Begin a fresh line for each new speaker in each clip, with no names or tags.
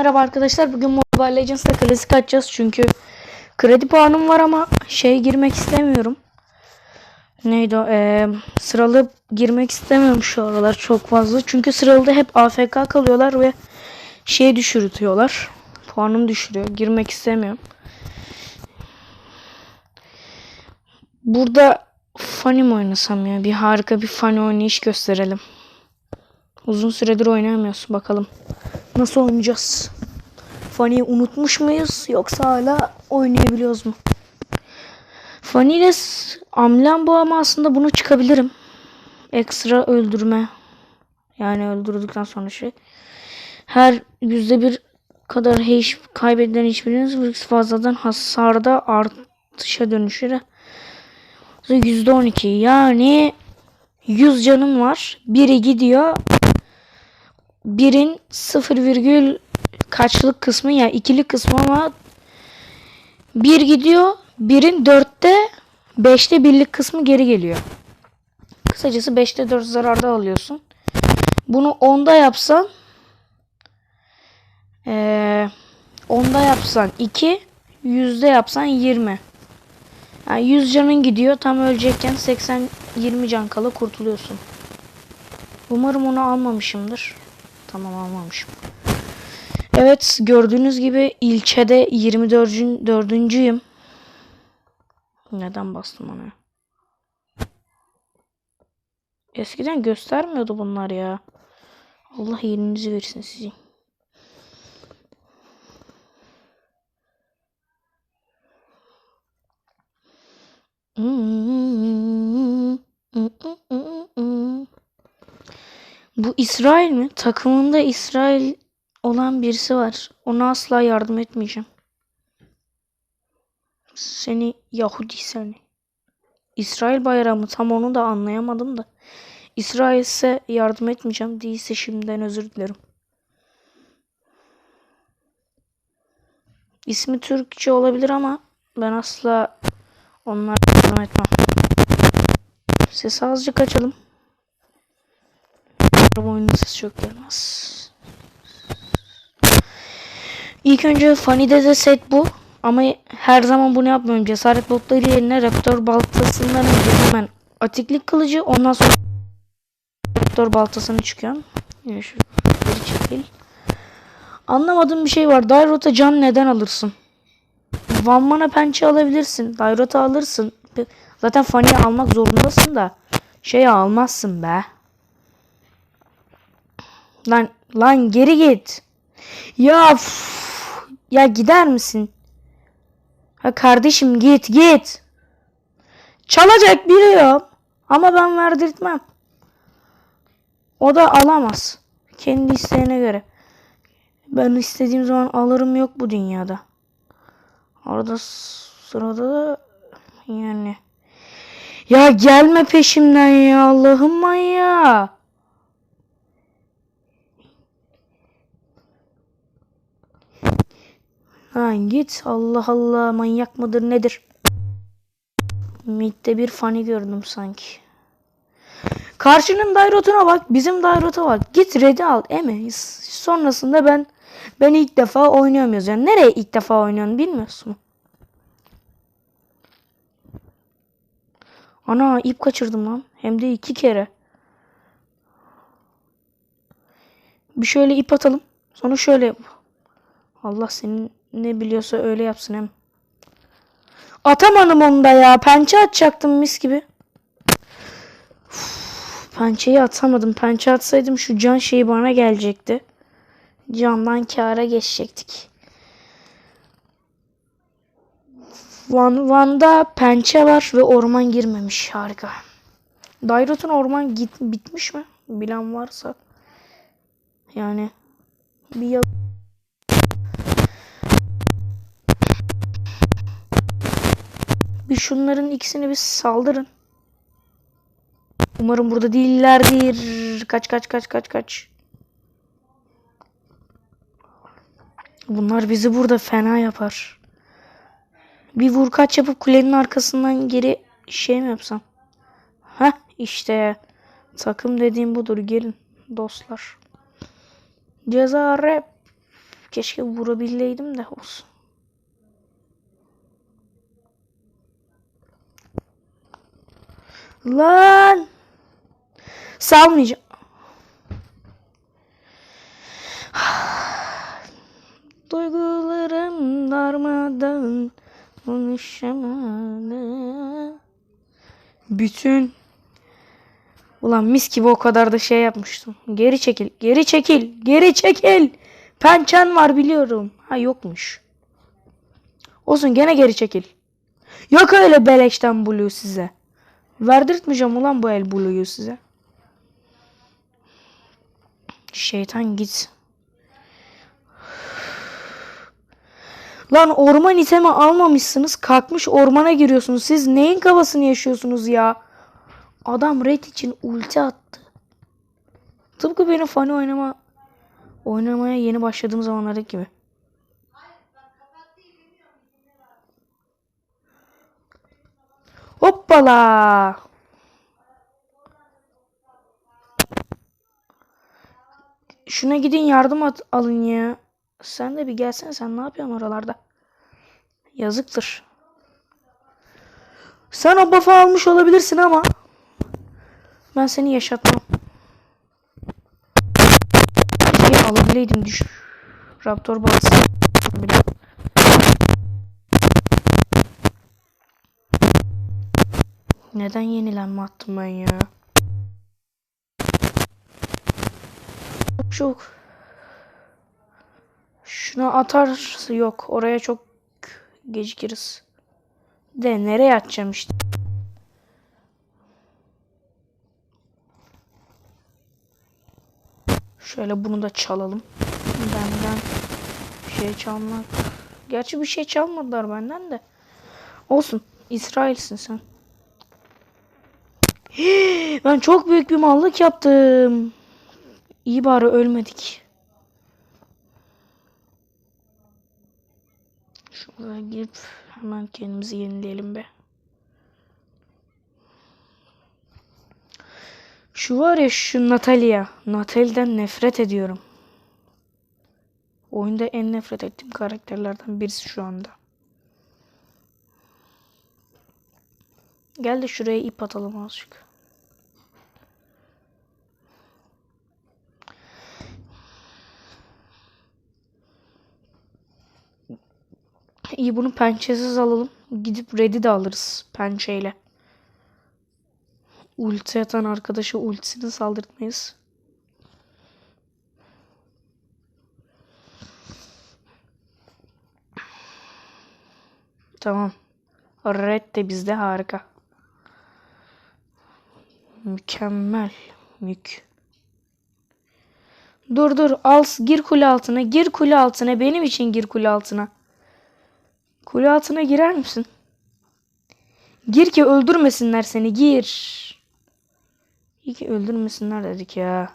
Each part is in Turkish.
Merhaba arkadaşlar. Bugün Mobile Legends'ta klasik açacağız. Çünkü kredi puanım var ama şey girmek istemiyorum. Neydi o? Ee, sıralı girmek istemiyorum şu aralar çok fazla. Çünkü sıralıda hep AFK kalıyorlar ve şey düşürtüyorlar. Puanım düşürüyor. Girmek istemiyorum. Burada funny mi oynasam ya? Bir harika bir funny oynayış gösterelim. Uzun süredir oynayamıyoruz. Bakalım. Nasıl oynayacağız? Funny'yi unutmuş muyuz? Yoksa hala oynayabiliyoruz mu? Funny ile amblem bu ama aslında bunu çıkabilirim. Ekstra öldürme. Yani öldürdükten sonra şey. Her yüzde bir kadar hiç kaybedilen hiçbiriniz fazladan hasarda artışa dönüşür. Yüzde on iki. Yani 100 canım var. Biri gidiyor. Birin 0, virgül kaçlık kısmı ya ikili kısmı ama bir gidiyor. Birin dörtte beşte birlik kısmı geri geliyor. Kısacası 5'te 4 zararda alıyorsun. Bunu 10'da yapsan eee 10'da yapsan 2 yüzde yapsan 20. Yani 100 canın gidiyor. Tam ölecekken 80 20 can kala kurtuluyorsun. Umarım onu almamışımdır. Tamam almamışım. Evet gördüğünüz gibi ilçede 24. dördüncüyüm. Neden bastım ona? Eskiden göstermiyordu bunlar ya. Allah iyiliğinizi versin sizin. Bu İsrail mi? Takımında İsrail olan birisi var. Ona asla yardım etmeyeceğim. Seni Yahudi seni. İsrail bayrağı mı? Tam onu da anlayamadım da. İsrail ise yardım etmeyeceğim. Değilse şimdiden özür dilerim. İsmi Türkçe olabilir ama ben asla onlara yardım etmem. Sesi azıcık açalım. Araba oyunun sesi çok gelmez. İlk önce Funny'de de set bu. Ama her zaman bunu yapmıyorum. Cesaret botları yerine Raptor baltasından önce hemen atiklik kılıcı ondan sonra Raptor baltasını çıkıyorum. Yine şu geri çekil. Anlamadığım bir şey var. Dairota can neden alırsın? Van mana pençe alabilirsin. Dairota alırsın. Zaten Funny'yi almak zorundasın da şey almazsın be. Lan lan geri git. Ya üf, ya gider misin? Ha kardeşim git git. Çalacak biliyorum. Ama ben verdirtmem. O da alamaz. Kendi isteğine göre. Ben istediğim zaman alırım yok bu dünyada. Arada sırada da yani. Ya gelme peşimden ya Allah'ım manyağı. Lan git Allah Allah manyak mıdır nedir? Mid'de bir fani gördüm sanki. Karşının dairotuna bak bizim dairota bak. Git red'i al eme. Sonrasında ben ben ilk defa oynuyorum yazıyorum. Nereye ilk defa oynuyorsun bilmiyorsun mu? Ana ip kaçırdım lan. Hem de iki kere. Bir şöyle ip atalım. Sonra şöyle. Allah senin ne biliyorsa öyle yapsın hem. Atamadım onu da ya. Pençe atacaktım mis gibi. Pençeyi atamadım. Pençe atsaydım şu can şeyi bana gelecekti. Candan kâra geçecektik. Van, Van'da pençe var ve orman girmemiş. Harika. Dairot'un orman git, bitmiş mi? Bilen varsa. Yani bir yıl Bir şunların ikisini bir saldırın. Umarım burada değillerdir. Kaç kaç kaç kaç kaç. Bunlar bizi burada fena yapar. Bir vur kaç yapıp kulenin arkasından geri şey mi yapsam? Ha işte takım dediğim budur. Gelin dostlar. Ceza rap. Keşke vurabileydim de olsun. Lan! Salmayacağım. Duygularım darmadan konuşamadım. Bütün Ulan mis gibi o kadar da şey yapmıştım. Geri çekil, geri çekil, geri çekil. Pençen var biliyorum. Ha yokmuş. Olsun gene geri çekil. Yok öyle beleşten blue size. Verdirtmeyeceğim ulan bu el blue'yu size. Şeytan git. Lan orman itemi almamışsınız. Kalkmış ormana giriyorsunuz. Siz neyin kafasını yaşıyorsunuz ya? Adam red için ulti attı. Tıpkı benim fani oynama oynamaya yeni başladığım zamanlardaki gibi. Hoppala. Şuna gidin yardım at, alın ya. Sen de bir gelsene sen ne yapıyorsun oralarda? Yazıktır. Sen o buff'ı almış olabilirsin ama ben seni yaşatmam. Keşke alabileydim düş. Raptor balası. Neden yenilenme attım ben ya? Çok. Şuna atarsa yok. Oraya çok gecikiriz. De nereye atacağım işte. Şöyle bunu da çalalım. Benden bir şey çalmak. Gerçi bir şey çalmadılar benden de. Olsun. İsrail'sin sen. Ben çok büyük bir mallık yaptım. İyi bari ölmedik. Şuraya girip hemen kendimizi yenileyelim be. Şu var ya şu Natalia. Natalie'den nefret ediyorum. Oyunda en nefret ettiğim karakterlerden birisi şu anda. Gel de şuraya ip atalım azıcık. İyi bunu pençesiz alalım. Gidip red'i de alırız pençeyle. Ulti atan arkadaşa ultisini saldırtmayız. Tamam. Red de bizde harika. Mükemmel. Mük. Dur dur al gir kule altına gir kule altına benim için gir kule altına. Kule altına girer misin? Gir ki öldürmesinler seni gir. İyi ki öldürmesinler dedik ya.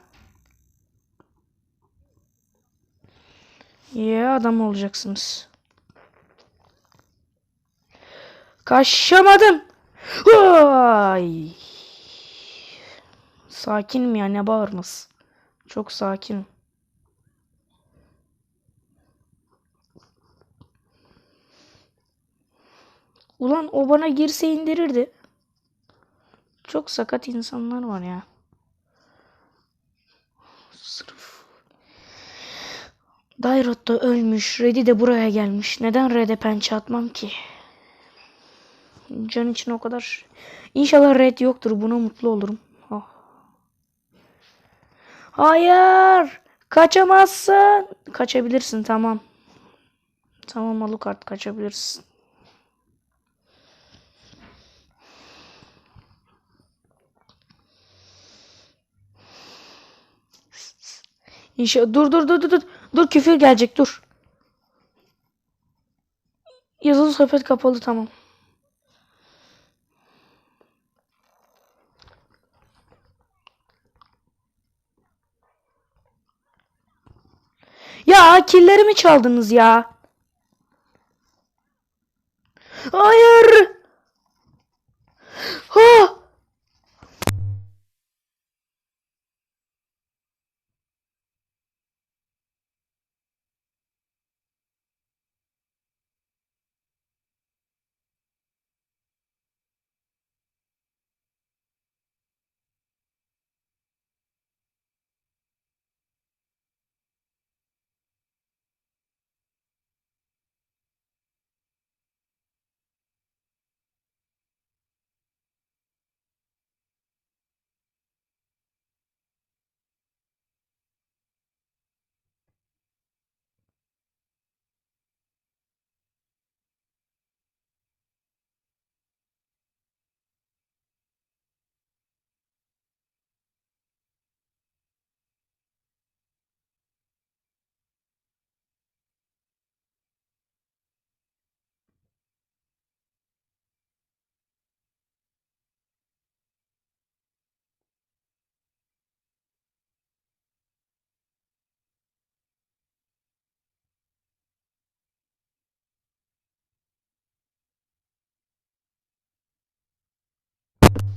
Ya adam olacaksınız. Kaçamadım. Ay. Sakinim ya ne bağırması. Çok sakin. Ulan o bana girse indirirdi. Çok sakat insanlar var ya. Sırf. Dairot da ölmüş. Red'i de buraya gelmiş. Neden Red'e pençe atmam ki? Can için o kadar. İnşallah Red yoktur. Buna mutlu olurum. Hayır. Kaçamazsın. Kaçabilirsin tamam. Tamam Alucard kaçabilirsin. İnşallah dur dur dur dur. Dur küfür gelecek dur. Yazılı sohbet kapalı tamam. Ya killerimi çaldınız ya. Hayır.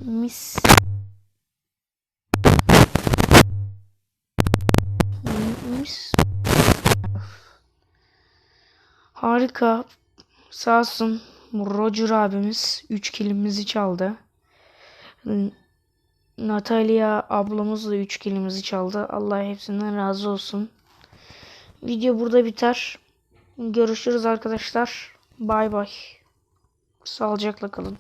Mis. Mis. Harika. Sağ olsun Roger abimiz 3 kilimizi çaldı. N- Natalia ablamız da 3 kilimizi çaldı. Allah hepsinden razı olsun. Video burada biter. Görüşürüz arkadaşlar. Bay bay. Sağlıcakla kalın.